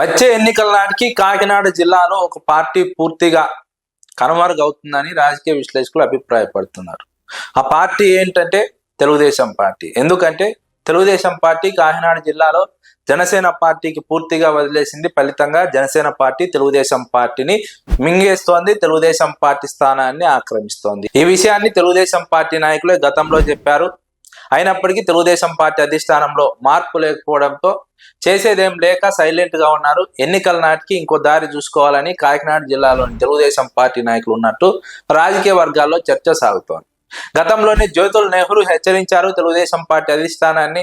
వచ్చే ఎన్నికల నాటికి కాకినాడ జిల్లాలో ఒక పార్టీ పూర్తిగా కనుమరుగవుతుందని రాజకీయ విశ్లేషకులు అభిప్రాయపడుతున్నారు. ఆ పార్టీ ఏంటంటే తెలుగుదేశం పార్టీ. ఎందుకంటే తెలుగుదేశం పార్టీ కాకినాడ జిల్లాలో జనసేన పార్టీకి పూర్తిగా వదిలేసింది ఫలితంగా జనసేన పార్టీ తెలుగుదేశం పార్టీని మింగేస్తోంది తెలుగుదేశం పార్టీ స్థానాన్ని ఆక్రమిస్తోంది. ఈ విషయాన్ని తెలుగుదేశం పార్టీ నాయకులే గతంలో చెప్పారు. అయినప్పటికీ తెలుగుదేశం పార్టీ అధిష్టానంలో మార్పు లేకపోవడంతో చేసేదేం లేక సైలెంట్గా ఉన్నారు. ఎన్నికల నాటికి ఇంకో దారి చూసుకోవాలని కాకినాడ జిల్లాలోని తెలుగుదేశం పార్టీ నాయకులు ఉన్నట్టు రాజకీయ వర్గాల్లో చర్చ సాగుతోంది. గతంలోనే జ్యోతుల నెహ్రూ హెచ్చరించారు తెలుగుదేశం పార్టీ అధిష్టానాన్ని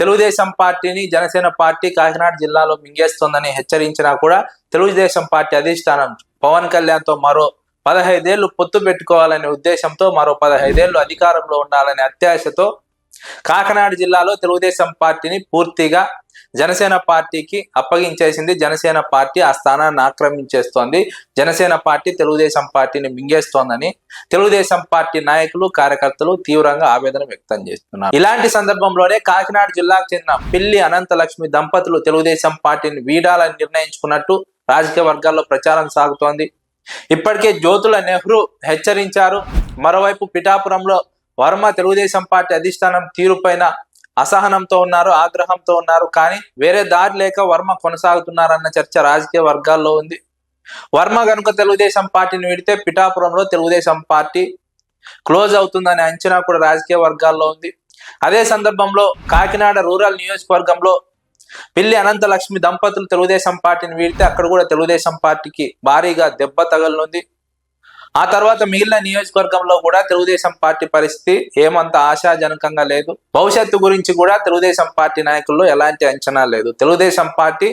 తెలుగుదేశం పార్టీని జనసేన పార్టీ కాకినాడ జిల్లాలో మింగేస్తోందని హెచ్చరించినా కూడా తెలుగుదేశం పార్టీ అధిష్టానం పవన్ కళ్యాణ్తో మరో పదహైదేళ్ళు పొత్తు పెట్టుకోవాలనే ఉద్దేశంతో మరో పదహైదేళ్ళు అధికారంలో ఉండాలనే అత్యాశతో కాకినాడ జిల్లాలో తెలుగుదేశం పార్టీని పూర్తిగా జనసేన పార్టీకి అప్పగించేసింది జనసేన పార్టీ. ఆ స్థానాన్ని ఆక్రమించేస్తోంది. జనసేన పార్టీ తెలుగుదేశం పార్టీని మింగేస్తోందని తెలుగుదేశం పార్టీ నాయకులు కార్యకర్తలు తీవ్రంగా ఆవేదన వ్యక్తం చేస్తున్నారు. ఇలాంటి సందర్భంలోనే కాకినాడ జిల్లాకు చెందిన పిల్లి అనంతలక్ష్మి దంపతులు తెలుగుదేశం పార్టీని వీడాలని నిర్ణయించుకున్నట్టు రాజకీయ వర్గాల్లో ప్రచారం సాగుతోంది. ఇప్పటికే జ్యోతుల నెహ్రూ హెచ్చరించారు. మరోవైపు పిఠాపురంలో వర్మ తెలుగుదేశం పార్టీ అధిష్టానం తీరుపైన అసహనంతో ఉన్నారు ఆగ్రహంతో ఉన్నారు కానీ వేరే దారి లేక వర్మ కొనసాగుతున్నారన్న చర్చ రాజకీయ వర్గాల్లో ఉంది. వర్మ కనుక తెలుగుదేశం పార్టీని విడితే పిఠాపురంలో తెలుగుదేశం పార్టీ క్లోజ్ అవుతుందనే అంచనా కూడా రాజకీయ వర్గాల్లో ఉంది. అదే సందర్భంలో కాకినాడ రూరల్ నియోజకవర్గంలో పిల్లి అనంత లక్ష్మి దంపతులు తెలుగుదేశం పార్టీని వీడితే అక్కడ కూడా తెలుగుదేశం పార్టీకి భారీగా దెబ్బ తగలనుంది. ఆ తర్వాత మిగిలిన నియోజకవర్గంలో కూడా తెలుగుదేశం పార్టీ పరిస్థితి ఏమంత ఆశాజనకంగా లేదు. భవిష్యత్తు గురించి కూడా తెలుగుదేశం పార్టీ నాయకుల్లో ఎలాంటి అంచనా లేదు. తెలుగుదేశం పార్టీ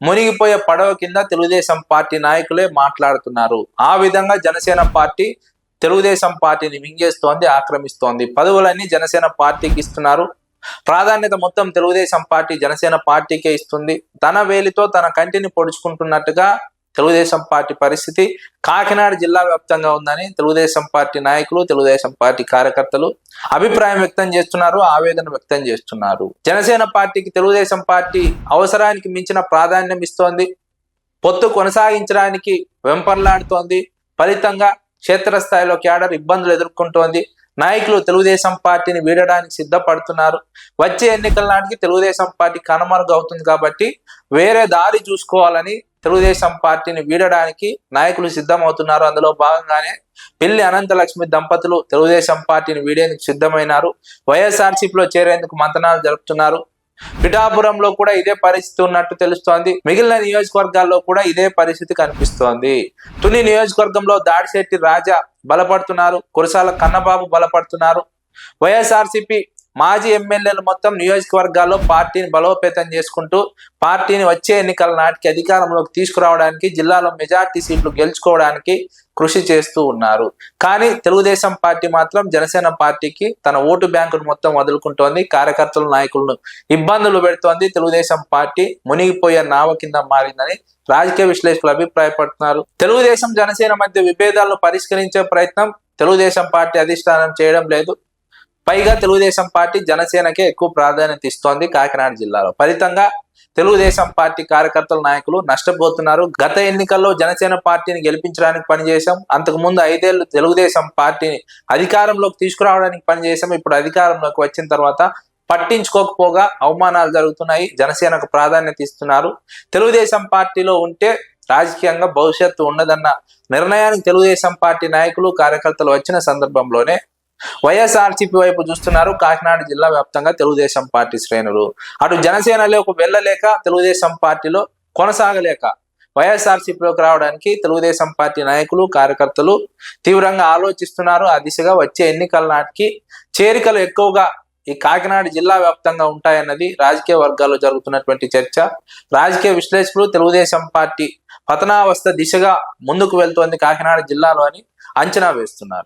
మునిగిపోయే పడవ కింద తెలుగుదేశం పార్టీ నాయకులే మాట్లాడుతున్నారు. ఆ విధంగా జనసేన పార్టీ తెలుగుదేశం పార్టీని మింగేస్తోంది ఆక్రమిస్తోంది. పదవులన్నీ జనసేన పార్టీకి ఇస్తున్నారు. ప్రాధాన్యత మొత్తం తెలుగుదేశం పార్టీ జనసేన పార్టీకే ఇస్తుంది. తన వేలితో తన కంటిని పొడుచుకుంటున్నట్టుగా తెలుగుదేశం పార్టీ పరిస్థితి కాకినాడ జిల్లా వ్యాప్తంగా ఉందని తెలుగుదేశం పార్టీ నాయకులు తెలుగుదేశం పార్టీ కార్యకర్తలు అభిప్రాయం వ్యక్తం చేస్తున్నారు ఆవేదన వ్యక్తం చేస్తున్నారు. జనసేన పార్టీకి తెలుగుదేశం పార్టీ అవసరానికి మించిన ప్రాధాన్యం ఇస్తోంది. పొత్తు కొనసాగించడానికి వెంపర్లాడుతోంది. ఫలితంగా క్షేత్రస్థాయిలో క్యాడర్ ఇబ్బందులు ఎదుర్కొంటోంది. నాయకులు తెలుగుదేశం పార్టీని వీడడానికి సిద్ధపడుతున్నారు. వచ్చే ఎన్నికల నాటికి తెలుగుదేశం పార్టీ కనుమరుగు అవుతుంది కాబట్టి వేరే దారి చూసుకోవాలని తెలుగుదేశం పార్టీని వీడడానికి నాయకులు సిద్ధమవుతున్నారు. అందులో భాగంగానే పెళ్ళి అనంతలక్ష్మి దంపతులు తెలుగుదేశం పార్టీని వీడేందుకు సిద్ధమైనారు. వైఎస్ఆర్సీపీలో చేరేందుకు మంతనాలు జరుపుతున్నారు. పిఠాపురంలో కూడా ఇదే పరిస్థితి ఉన్నట్టు తెలుస్తోంది. మిగిలిన నియోజకవర్గాల్లో కూడా ఇదే పరిస్థితి కనిపిస్తోంది. తుని నియోజకవర్గంలో దాడిశెట్టి రాజా బలపడుతున్నారు. కురసాల కన్నబాబు బలపడుతున్నారు. వైఎస్ఆర్సీపీ మాజీ ఎమ్మెల్యేలు మొత్తం నియోజకవర్గాల్లో పార్టీని బలోపేతం చేసుకుంటూ పార్టీని వచ్చే ఎన్నికల నాటికి అధికారంలోకి తీసుకురావడానికి జిల్లాలో మెజార్టీ సీట్లు గెలుచుకోవడానికి కృషి చేస్తూ ఉన్నారు. కానీ తెలుగుదేశం పార్టీ మాత్రం జనసేన పార్టీకి తన ఓటు బ్యాంకును మొత్తం వదులుకుంటోంది. కార్యకర్తల నాయకులను ఇబ్బందులు పెడుతోంది. తెలుగుదేశం పార్టీ మునిగిపోయే నావ కింద మారిందని రాజకీయ విశ్లేషకులు అభిప్రాయపడుతున్నారు. తెలుగుదేశం జనసేన మధ్య విభేదాలను పరిష్కరించే ప్రయత్నం తెలుగుదేశం పార్టీ అధిష్టానం చేయడం లేదు. పైగా తెలుగుదేశం పార్టీ జనసేనకే ఎక్కువ ప్రాధాన్యత ఇస్తోంది కాకినాడ జిల్లాలో. ఫలితంగా తెలుగుదేశం పార్టీ కార్యకర్తల నాయకులు నష్టపోతున్నారు. గత ఎన్నికల్లో జనసేన పార్టీని గెలిపించడానికి పనిచేశాం. అంతకు ముందు ఐదేళ్ళు తెలుగుదేశం పార్టీని అధికారంలోకి తీసుకురావడానికి పనిచేశాం. ఇప్పుడు అధికారంలోకి వచ్చిన తర్వాత పట్టించుకోకపోగా అవమానాలు జరుగుతున్నాయి. జనసేనకు ప్రాధాన్యత ఇస్తున్నారు. తెలుగుదేశం పార్టీలో ఉంటే రాజకీయంగా భవిష్యత్తు ఉండదన్న నిర్ణయానికి తెలుగుదేశం పార్టీ నాయకులు కార్యకర్తలు వచ్చిన సందర్భంలోనే వైఎస్ఆర్సీపీ వైపు చూస్తున్నారు. కాకినాడ జిల్లా వ్యాప్తంగా తెలుగుదేశం పార్టీ శ్రేణులు. అటు జనసేనలోకి వెళ్ళలేక తెలుగుదేశం పార్టీలో కొనసాగలేక వైఎస్ఆర్సీపీలోకి రావడానికి తెలుగుదేశం పార్టీ నాయకులు కార్యకర్తలు తీవ్రంగా ఆలోచిస్తున్నారు. ఆ దిశగా వచ్చే ఎన్నికల నాటికి చేరికలు ఎక్కువగా ఈ కాకినాడ జిల్లా వ్యాప్తంగా ఉంటాయన్నది రాజకీయ వర్గాల్లో జరుగుతున్నటువంటి చర్చ. రాజకీయ విశ్లేషకులు తెలుగుదేశం పార్టీ పతనావస్థ దిశగా ముందుకు వెళ్తోంది కాకినాడ జిల్లాలో అని అంచనా వేస్తున్నారు.